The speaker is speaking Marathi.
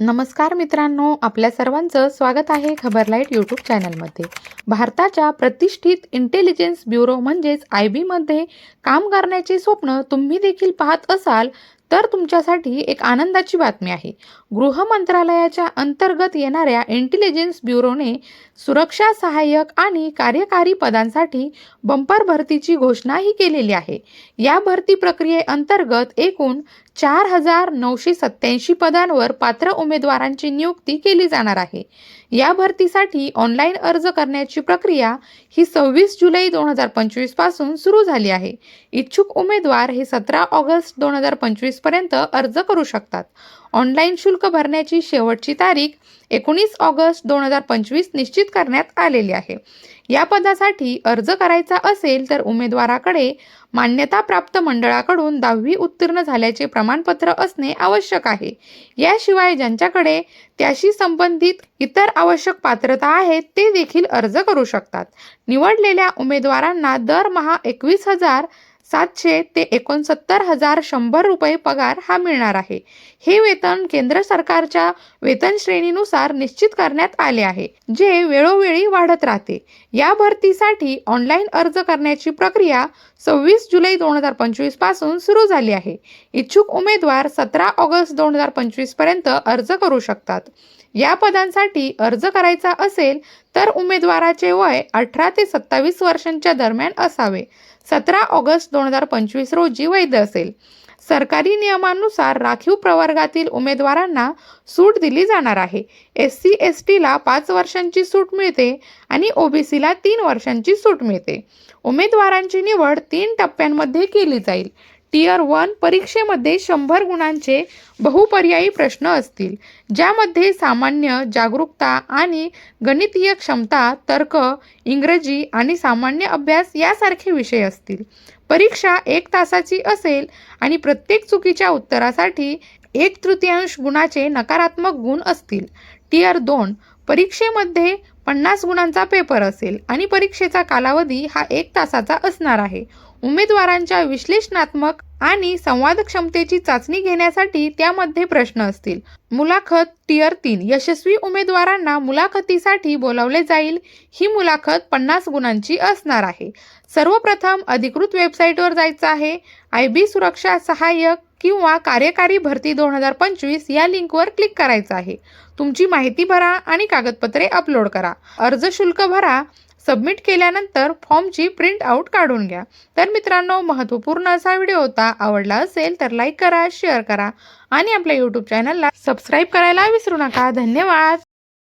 नमस्कार मित्रांनो आपल्या सर्वांचं स्वागत आहे खबरलाईट यूट्यूब चॅनलमध्ये. भारताच्या प्रतिष्ठित इंटेलिजन्स ब्युरो म्हणजेच आय बीमध्ये काम करण्याचे स्वप्न तुम्ही देखील पाहत असाल तर तुमच्यासाठी एक आनंदाची बातमी आहे. गृह मंत्रालयाच्या अंतर्गत येणाऱ्या इंटेलिजन्स ब्युरोने सुरक्षा सहाय्यक आणि कार्यकारी पदांसाठी बंपर भरतीची घोषणाही केलेली आहे. या भरती प्रक्रियेअंतर्गत एकूण चार हजार नऊशे सत्याऐंशी पदांवर पात्र उमेदवारांची नियुक्ती केली जाणार आहे. या भरतीसाठी ऑनलाईन अर्ज करण्याची प्रक्रिया ही सव्वीस जुलै दोन हजार पंचवीसपासून सुरू झाली आहे. इच्छुक उमेदवार हे सतरा ऑगस्ट दोन हजार पंचवीसपर्यंत अर्ज करू शकतात. ऑनलाईन शुल्क भरण्याची शेवटची तारीख एकोणीस ऑगस्ट दोन हजार पंचवीस निश्चित करण्यात आलेली आहे. या पदासाठी अर्ज करायचा असेल तर उमेदवाराकडे मान्यताप्राप्त मंडळाकडून दहावी उत्तीर्ण झाल्याचे प्रमाणपत्र असणे आवश्यक आहे. याशिवाय ज्यांच्याकडे त्याशी संबंधित इतर आवश्यक पात्रता आहेत ते देखील अर्ज करू शकतात. निवडलेल्या उमेदवारांना दरमहा एकवीस हजार सातशे ते एकोणसत्तर हजार शंभर रुपये पगार हा मिळणार आहे. हे वेतन केंद्र सरकारच्या वेतन श्रेणीनुसार निश्चित करण्यात आले आहे जे वेळोवेळी वाढत राहते. या भरतीसाठी ऑनलाईन अर्ज करण्याची प्रक्रिया सव्वीस जुलै दोन हजार पंचवीसपासून सुरू झाली आहे. इच्छुक उमेदवार सतरा ऑगस्ट दोन हजार पंचवीसपर्यंत अर्ज करू शकतात. या पदांसाठी अर्ज करायचा असेल तर उमेदवाराचे वय अठरा ते सत्तावीस वर्षांच्या दरम्यान असावे. सतरा ऑगस्ट दोन हजार पंचवीस रोजी वैध असेल. सरकारी नियमानुसार राखीव प्रवर्गातील उमेदवारांना सूट दिली जाणार आहे. एस सी एस टीला पाच वर्षांची सूट मिळते आणि ओबीसीला तीन वर्षांची सूट मिळते. उमेदवारांची निवड तीन टप्प्यांमध्ये केली जाईल. टियर वन परीक्षेमध्ये शंभर गुणांचे बहुपर्यायी प्रश्न असतील ज्यामध्ये सामान्य जागरूकता आणि गणितीय क्षमता तर्क इंग्रजी आणि सामान्य अभ्यास यासारखे विषय असतील. परीक्षा एक तासाची असेल आणि प्रत्येक चुकीच्या उत्तरासाठी एक तृतीयांश गुणाचे नकारात्मक गुण असतील. टीआर दोन परीक्षेमध्ये पन्नास गुणांचा पेपर असेल आणि परीक्षेचा कालावधी हा एक तासाचा असणार आहे. उमेदवारांच्या विश्लेषणात्मक आणि संवाद क्षमतेची चाचणी घेण्यासाठी त्यामध्ये प्रश्न असतील. मुलाखत टीयर तीन यशस्वी उमेदवारांना मुलाखतीसाठी बोलावले जाईल. ही मुलाखत पन्नास गुणांची असणार आहे. सर्वप्रथम अधिकृत वेबसाईटवर जायचं आहे. आय बी सुरक्षा सहाय्यक किंवा कार्यकारी भरती दोन हजार पंचवीस या लिंकवर क्लिक करायचं आहे. तुमची माहिती भरा आणि कागदपत्रे अपलोड करा. अर्ज शुल्क भरा. सबमिट केल्यानंतर फॉर्मची प्रिंट आऊट काढून घ्या. तर मित्रांनो महत्त्वपूर्ण असा व्हिडिओ होता आवडला असेल तर लाईक करा शेअर करा आणि आपल्या यूट्यूब चॅनलला सबस्क्राईब करायला विसरू नका. धन्यवाद!